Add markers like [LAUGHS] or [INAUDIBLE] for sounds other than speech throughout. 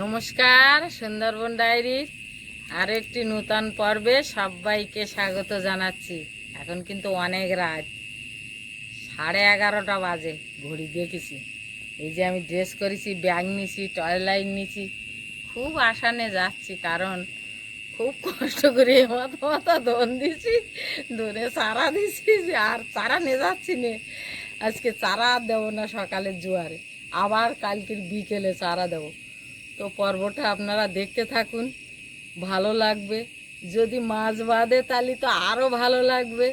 নমস্কার, সুন্দরবন ডায়েরির আর একটি নূতন পর্বে সবাইকে স্বাগত জানাচ্ছি। এখন কিন্তু অনেক রাত, সাড়ে এগারোটা বাজে, ঘড়ি দেখেছি। এই যে আমি ড্রেস করেছি, ব্যাগ নিছি টয়লাইট নিছি, খুব আসানে যাচ্ছি কারণ খুব কষ্ট করে মাথা মাথা দন দিছি, ধরে চারা দিছি আর চারা নিয়ে যাচ্ছি নে। আজকে চারা দেবো না সকালের জোয়ারে, আবার কালকের বিকেলে চারা দেবো। তো পর্বটা আপনারা দেখতে থাকুন ভালো লাগবে। যদি মাছ বাঁধে তাহলে তো আরও ভালো লাগবে।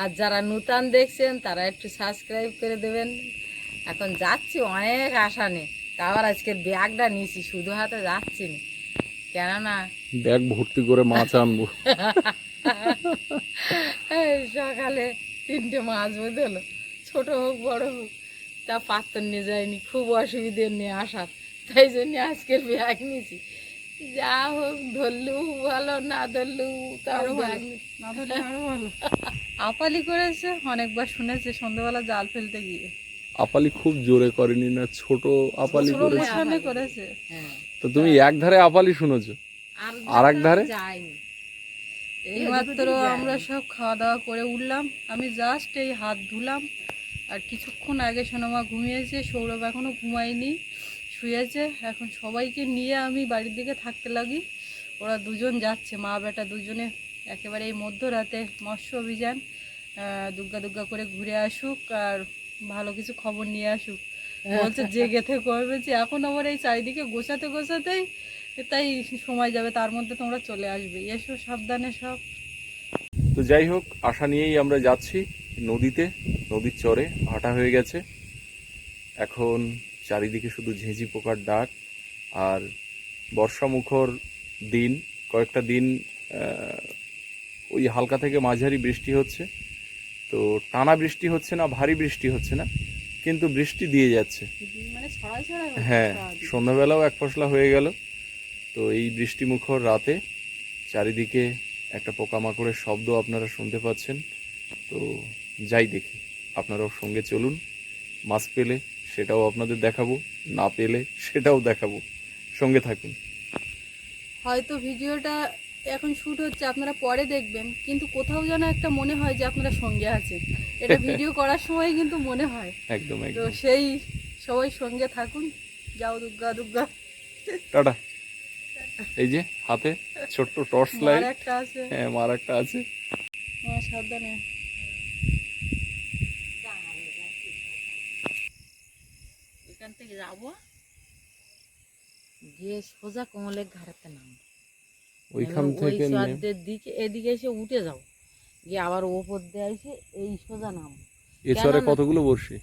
আর যারা নূতন দেখছেন তারা একটু সাবস্ক্রাইব করে দেবেন। এখন যাচ্ছি অনেক আশা নেই আবার আজকে ব্যাগটা নিয়েছি শুধু হাতে যাচ্ছি না। কেননা ব্যাগ ভর্তি করে মাছ আনব। সকালে তিনটে মাছ বেঁধেলো ছোট হোক বড় হোক। তা পাত্র নিয়ে যায়নি খুব অসুবিধে নিয়ে আসার। তাই জন্য আজকের ব্যাগ নিয়েছি। যা হোক ধরলেও ভালো না ধরলেও ভালো। ধরলে ভালো। [LAUGHS] আপালি করেছে অনেকবার শুনেছে সন্ধ্যাবেলা জাল ফেলতে গিয়ে। আপালি খুব জোরে করেনি না ছোট আপালি করেছে? হ্যাঁ। তো তুমি এক ধারে আপালি শুনেছো? আর আর এক ধারে? এইমাত্র আমরা সব খাওয়া দাওয়া করে উঠলাম। আমি জাস্ট এই হাত ধুলাম আর কিছুক্ষণ আগে সোনামা ঘুমিয়েছে সৌরভ এখনও ঘুমায়নি। শুয়েছে এখন সবাইকে নিয়ে আমি বাড়ির দিকে থাকতে লাগি। ওরা দুজন যাচ্ছে, মা বেটা দুজনে। একেবারে এই মধ্যরাতে মৎস্য অভিযান দুগ্গা দুগ্গা করে ঘুরে আসুক আর ভালো কিছু খবর নিয়ে আসুক। বলছে যে গেথে করবে যে এখন আবার এই চারিদিকে গোছাতে, গোছাতেই তাই সময় যাবে, তার মধ্যে তোমরা চলে আসবে। এসো, সাবধানে সব। তো যাই হোক, আশা নিয়েই আমরা যাচ্ছি নদীতে। নদীর চরে ভাটা হয়ে গেছে। এখন চারিদিকে শুধু ঝেঁঝি পোকার ডাক আর বর্ষামুখর দিন কয়েকটা দিন ওই হালকা থেকে মাঝারি বৃষ্টি হচ্ছে। তো টানা বৃষ্টি হচ্ছে না ভারী বৃষ্টি হচ্ছে না কিন্তু বৃষ্টি দিয়ে যাচ্ছে। মানে হ্যাঁ সন্ধ্যাবেলাও এক ফসলা হয়ে গেল। তো এই বৃষ্টিমুখর রাতে চারিদিকে একটা পোকামাকড়ের শব্দ আপনারা শুনতে পাচ্ছেন। তো যাই দেখি আপনারাও সঙ্গে চলুন মাছ পেলে সেটাও আপনাদের দেখাবো না পেলে সেটাও দেখাবো। সঙ্গে থাকুন। হয়তো ভিডিওটা এখন শুট হচ্ছে আপনারা পরে দেখবেন কিন্তু কোথাও যেন একটা মনে হয় যে আপনারা সঙ্গে আছেন। এটা ভিডিও [LAUGHS] করার সময় কিন্তু মনে হয়। একদম তো একদম। সেই সবাই সঙ্গে থাকুন। যাও দুর্গা দুর্গা। টাটা। এই যে হাতে ছোট্ট টর্চ লাইট। একটা আছে। হ্যাঁ মার একটা আছে। হ্যাঁ, সাবধানে। এখান থেকে যাব। গিয়ে সোজা কোমলের ঘাড়েতে নাম। ওইখান থেকে দিকে এদিকে এসে উঠে যাও। গিয়ে আবার ওপর দিয়ে এসে এই সোজা নাম। এছাড়া কতগুলো বড়শি?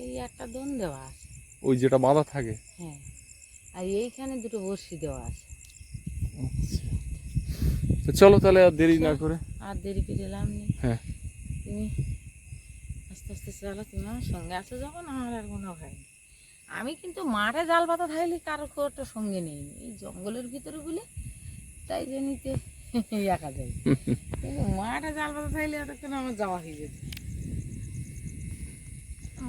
এই একটা দন দেওয়া আছে। ওই যেটা বাঁধা থাকে? হ্যাঁ। আর এইখানে দুটো বড়শি দেওয়া আছে। তো চলো তাহলে আর দেরি না করে। আর দেরি করে এলাম নি হ্যাঁ। তুমি আস্তে আস্তে চালো তুমি আমার সঙ্গে আছো যখন আমার আর কোনো হয় না আমি কিন্তু মাঠে জাল পাতা থাকলে কারও একটা সঙ্গে নেই। এই জঙ্গলের ভিতরে বলে তাই জন্যতে একা যাই। কিন্তু মাঠে জাল পাতা থাকলে এতক্ষণ আমার যাওয়া হয়ে যেত?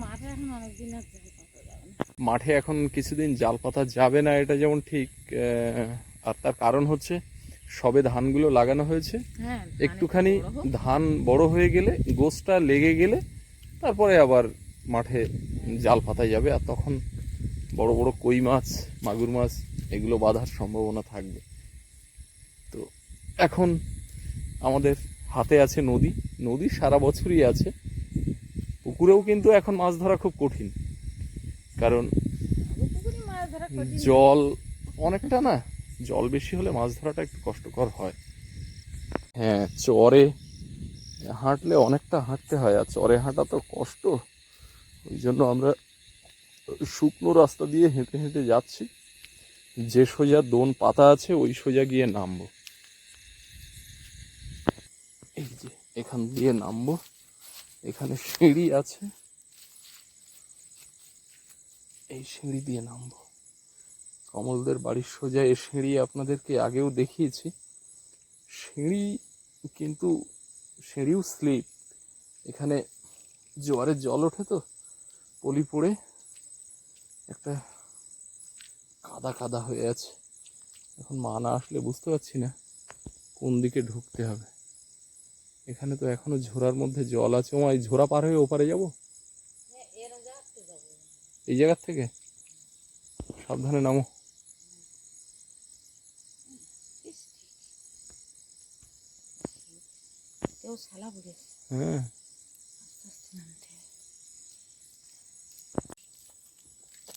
মাঠে এখন অনেকদিন আর মাঠে এখন কিছুদিন জাল পাতা যাবে না এটা যেমন ঠিক আর তার কারণ হচ্ছে সবে ধানগুলো লাগানো হয়েছে। হ্যাঁ একটুখানি ধান বড় ধান বড় হয়ে গেলে গোসটা লেগে গেলে তারপরে আবার মাঠে জাল পাতা যাবে আর তখন বড় বড় কই মাছ, মাগুর মাছ, এগুলো বাঁধার সম্ভাবনা থাকবে। তো এখন আমাদের হাতে আছে নদী নদী সারা বছরই আছে। পুকুরেও কিন্তু এখন মাছ ধরা খুব কঠিন। কারণ। জল অনেকটা না, জল বেশি হলে মাছ ধরাটা একটু কষ্টকর হয়। হ্যাঁ চরে হাঁটলে অনেকটা হাঁটতে হয়, আর চরে হাঁটা তো কষ্ট। ওই জন্য আমরা শুকনো রাস্তা দিয়ে হেঁটে হেঁটে যাচ্ছি। যে সোজা দোন পাতা আছে, ওই সোজা গিয়ে নামবো। এই যে, এখান দিয়ে নামবো। এখানে সিঁড়ি আছে। এই সিঁড়ি দিয়ে নামবো। কমলদের বাড়ির সোজা এ সিঁড়ি আপনাদেরকে আগেও দেখিয়েছি। সিঁড়ি কিন্তু, সিঁড়িও স্লিপ। এখানে জোয়ারের জল ওঠে তো, পলি পড়ে। একটা কাদা কাদা হয়ে আছে। এখন মা না আসলে বুঝতে পারছি না কোন দিকে ঢুকতে হবে। এখানে তো এখনও ঝোড়ার মধ্যে জল আছে। ও এই ঝোড়া পার হয়ে ওপারে যাব? এই জায়গার থেকে? সাবধানে নামো। হ্যাঁ।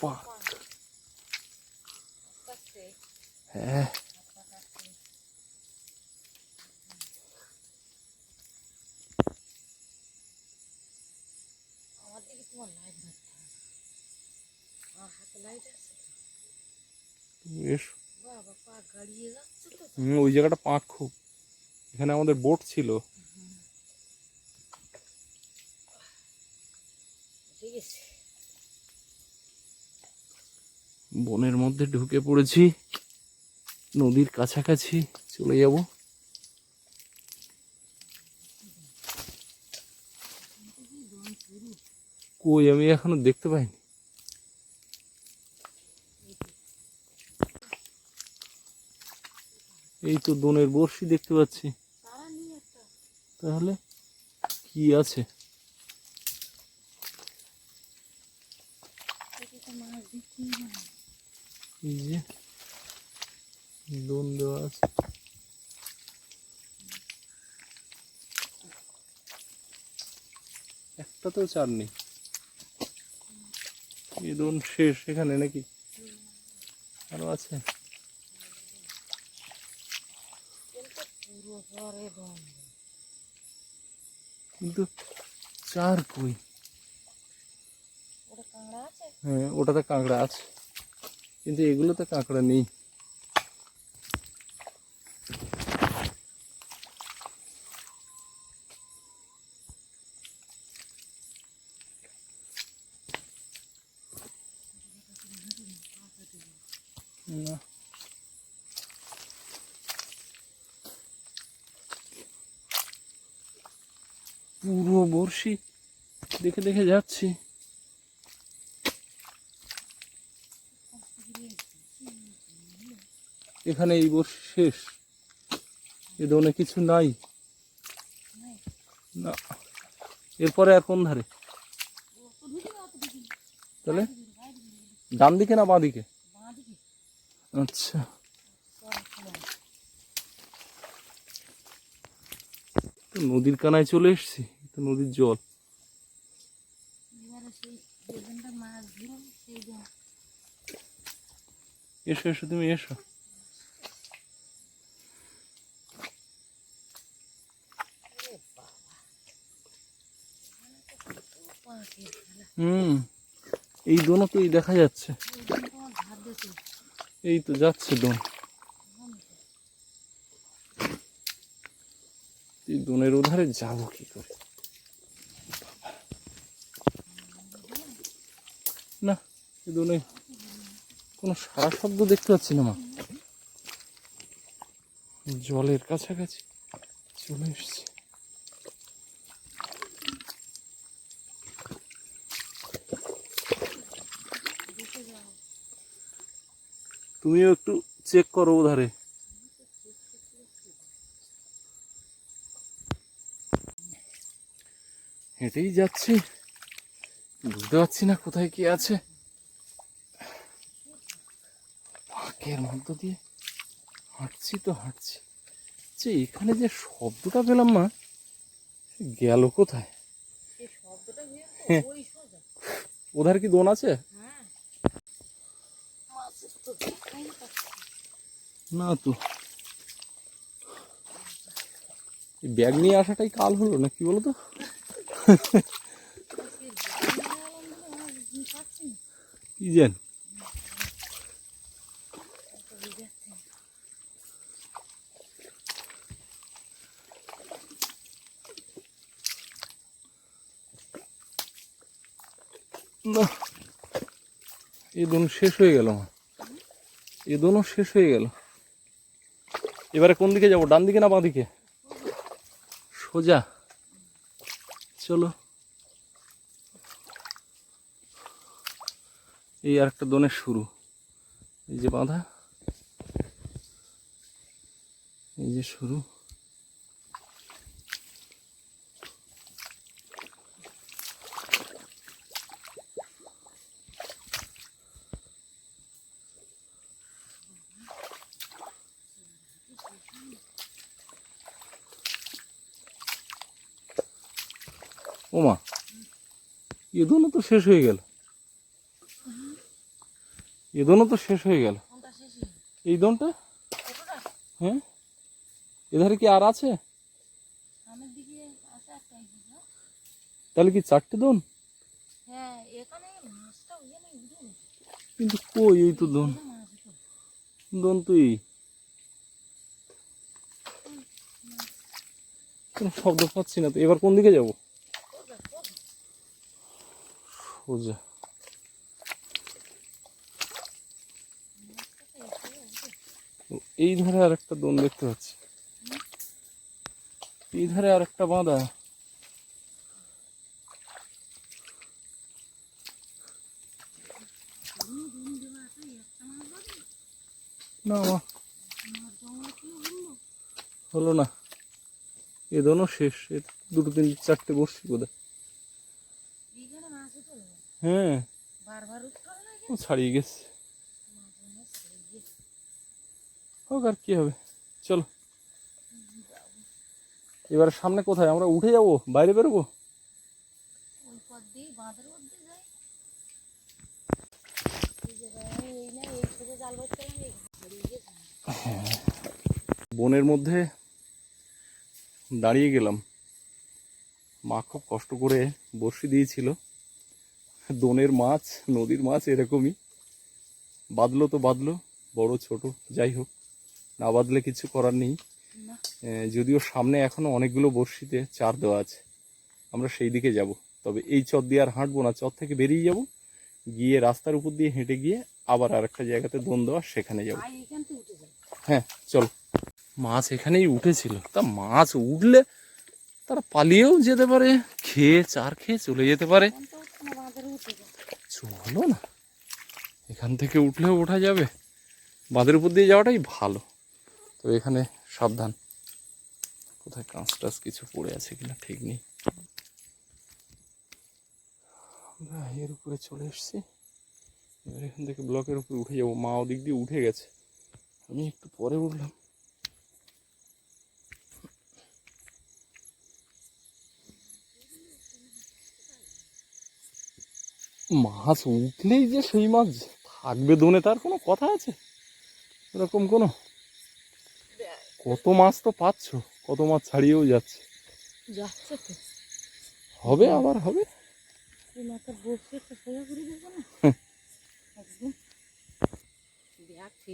তো। হুম, ওই জায়গাটা পাক খুব। এখানে আমাদের বোট ছিল। ঠিক আছে। বনের মধ্যে ঢুকে পড়েছি। নদীর কাছাকাছি চলে যাব। কই, আমি এখনও দেখতে পাইনি। এই তো দনের বড়শি দেখতে পাচ্ছি। তাহলে কি আছে এটাতে মাছ দিচ্ছি না এই যে দোন দেওয়া আছে। একটা তো চার নেই। এই দোন শেষ এখানে নাকি? আরও আছে। কিন্তু চার কই? ওটা কাঁকড়া আছে? হ্যাঁ ওটাতে কাঁকড়া আছে। কিন্তু এগুলোতে কাঁকড়া নেই। পুরো বড়শি দেখে দেখে যাচ্ছি। এখানে এই বর্ষ শেষ। এ দোনে কিছু নাই। না। এরপরে আর কোন ধারে? তাহলে? ডান দিকে না বাঁ দিকে আচ্ছা নদীর কানায় চলে এসছি, তো নদীর জল। এসো এসো, তুমি এসো। এই দোনো তো দেখা যাচ্ছে। এই তো যাচ্ছে দোন। এই দোনের ওধারে যাব কি করে? না, এই দোনে কোনো সারা শব্দ দেখতে পাচ্ছি না মা। জলের কাছাকাছি চলে এসছে। তুমিও একটু চেক করো ওধারে। হেঁটেই যাচ্ছি। বুঝতে পারছি না কোথায় কি আছে। ফাঁকের মধ্য দিয়ে হাঁটছি তো হাঁটছি। যে এখানে যে শব্দটা পেলাম না গেল কোথায়? হ্যাঁ। ওই কি দোন আছে? না তো। ব্যাগ নিয়ে আসাটাই কাল হলো, না কি বলতো? কি জান না এই শেষ হয়ে গেল আমার। এ দোনো শেষ হয়ে গেল। এবারে কোন দিকে যাব? ডান দিকে না বাঁ দিকে? সোজা। চলো। এই আর একটা দোনের শুরু। এই যে বাঁধা। এই যে শুরু। ওমা, এ দোনো তো শেষ হয়ে গেল। এ দোনো তো শেষ হয়ে গেল। এই দোনটা হ্যাঁ? এধারে কি আর আছে? তাহলে কি চারটে দোন কিন্তু কই এই তো দোন দোন তুই শব্দ পাচ্ছি না তো। এবার কোন দিকে যাব? ও, এই ধারে আর একটা দোন দেখতে পাচ্ছি। এই ধারে আর একটা বাঁধা। না হলো না। এ দোনো শেষ। দুটো তিন চারটে বসছি বোধহয়। হ্যাঁ। বারবার ছাড়িয়ে গেছে। হোক আর কি হবে। চলো। এবার সামনে কোথায়? আমরা উঠে যাব? বাইরে বেরোবো? গেছে বনের মধ্যে দাঁড়িয়ে গেলাম। মা খুব কষ্ট করে বড়শি দিয়েছিল। দোনের মাছ নদীর মাছ এরকমই। বাঁধলো তো বাঁধলো বড় ছোট যাই হোক না বাঁধলে কিছু করার নেই। যদিও সামনে এখনও অনেকগুলো বড়শিতে চার দেওয়া আছে। আমরা সেই দিকে যাব। তবে এই চর দিয়ে আর হাঁটবো না চর থেকে বেরিয়ে যাব গিয়ে রাস্তার উপর দিয়ে হেঁটে গিয়ে আবার আরেকটা জায়গাতে দোন দেওয়া সেখানে যাব। আর হ্যাঁ চল। মাছ এখানেই উঠেছিল। তা মাছ উঠলে তারা পালিয়েও যেতে পারে খেয়ে চার খেয়ে চলে যেতে পারে এখন তো উঠছে না বাঁধের উঠে যায় চলো না। এখান থেকে উঠলেও ওঠা যাবে। বাঁধের উপর দিয়ে যাওয়াটাই ভালো। তো এখানে সাবধান। কোথায় কাঁচ টাচ কিছু পড়ে আছে কিনা ঠিক নেই। আমরা এর উপরে চলে এসেছি। এবার এখান থেকে ব্লকের উপরে উঠে যাব। মা ওদিক দিয়ে উঠে গেছে। আমি একটু পরে উঠলাম। মাছ উঠলেই যে সেই মাছ থাকবে দোনে তার কোনো কথা আছে? এরকম কোনো? কত মাছ তো পাচ্ছ কত মাছ ছাড়িয়েও যাচ্ছে। যাচ্ছে তো। হবে আবার হবে।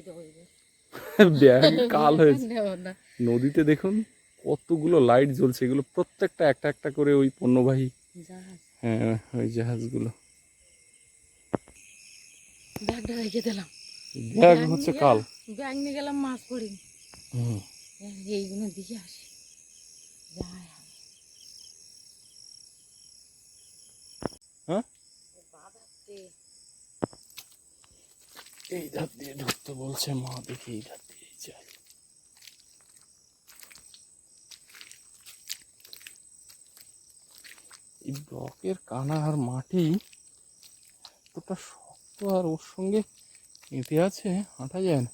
হয়ে। কাল হয়েছে। নদীতে দেখুন কতগুলো লাইট জ্বলছে এগুলো প্রত্যেকটা একটা একটা করে ওই পণ্যবাহী। হ্যাঁ ওই জাহাজগুলো। ব্যাগটা রেখে দিলাম। ব্যাগ হচ্ছে কাল। ব্যাগ নিয়ে গেলাম মাছ করি এইগুলো দিকে আসি। হবে। হ্যাঁ? এই ধার দিয়ে ঢুকতে বলছে মা দেখি এই ধার দিয়ে যাই। এই ব্লকের কানা আর মাটি এতটা শক্ত আর ওর সঙ্গে এঁটে আছে হাঁটা যায় না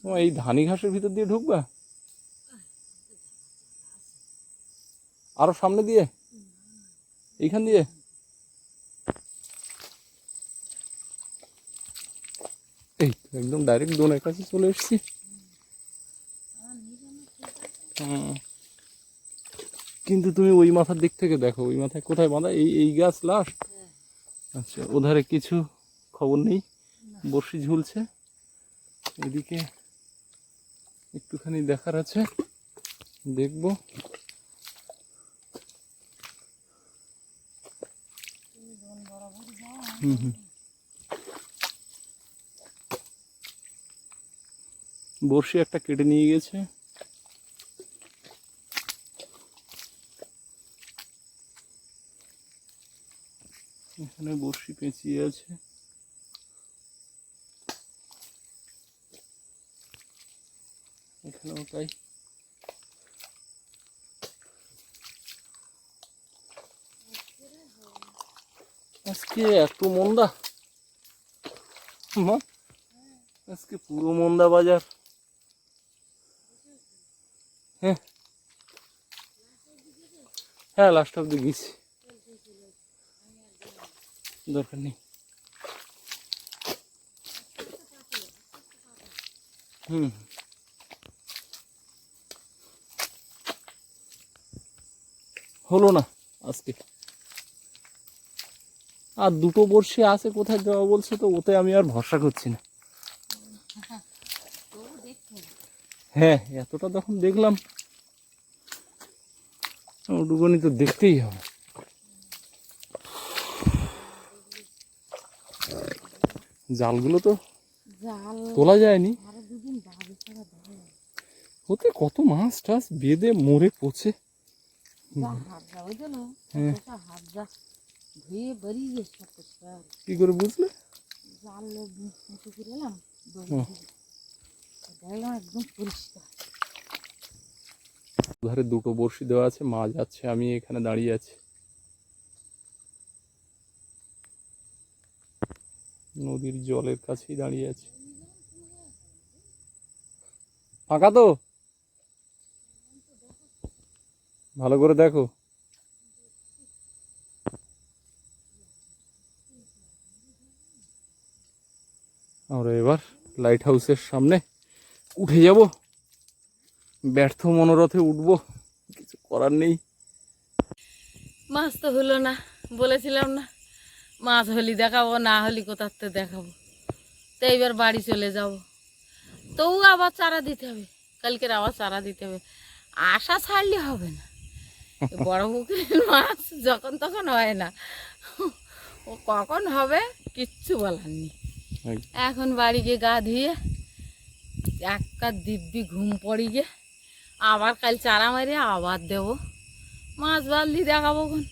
তোমার এই ধানি ঘাসের ভিতর দিয়ে ঢুকবা? আরও সামনে দিয়ে? এইখান দিয়ে? এই, একদম ডাইরেক্ট দোনের কাছে চলে এসেছি। কিন্তু তুমি ওই মাথার দিক থেকে দেখো, ওই মাথায় কোথায় বাঁধা? এই এই গাছ লাস্ট? আচ্ছা ওধারে কিছু খবর নেই, বড়শি ঝুলছে। এদিকে একটুখানি দেখার আছে, দেখব। বড়শি একটা কেটে নিয়ে গেছে। এখানে বড়শি পেঁচিয়ে আছে। তাই আজকে এত মন্দা। মা, আজকে পুরো মন্দা বাজার। হ্যাঁ। হ্যাঁ লাস্ট অব্দি গেছি। দরকার নেই। হুম। হলো না আজকে। আর দুটো বর্ষি আছে কোথায় যাওয়া বলছে তো? ওতে আমি আর ভরসা করছি না। হ্যাঁ এতটা যখন দেখলাম ওটুকুনি তো দেখতেই হবে। জালগুলো তো তোলা যায়নি। ওতে কত মাছ টাছ বেঁধে মরে পচে। কি করে বুঝলে? জাল মুঠো করে এলাম দড়ি হুম। দিয়ে। দেখলাম একদম পরিষ্কার। ধারে দুটো বড়শি দেওয়া আছে মাছ যাচ্ছে আমি এখানে দাঁড়িয়ে আছি। নদীর জলের কাছেই দাঁড়িয়ে আছি। ফাঁকা তো? ভালো করে দেখো। আমরা এবার লাইট হাউসের সামনে উঠে যাব। ব্যর্থ মনোরথে উঠবো। কিছু করার নেই। মাছ তো হলো না, বলেছিলাম না। মাছ হলি দেখাবো, না হলি থেকে দেখাবো। তো এইবার বাড়ি চলে যাব। তবু আবার চারা দিতে হবে। কালকের আবার চারা দিতে হবে। আশা ছাড়লে হবে না। বড় পুকুরের মাছ যখন তখন হয় না। ও কখন হবে কিচ্ছু বলার নেই। এখন বাড়ি গিয়ে গা ধুয়ে একটা দিব্যি ঘুম পড়ি গে আবার কাল চারা মারিয়ে আবার দেবো। মাছ বাল্লি দেখাবো কোন?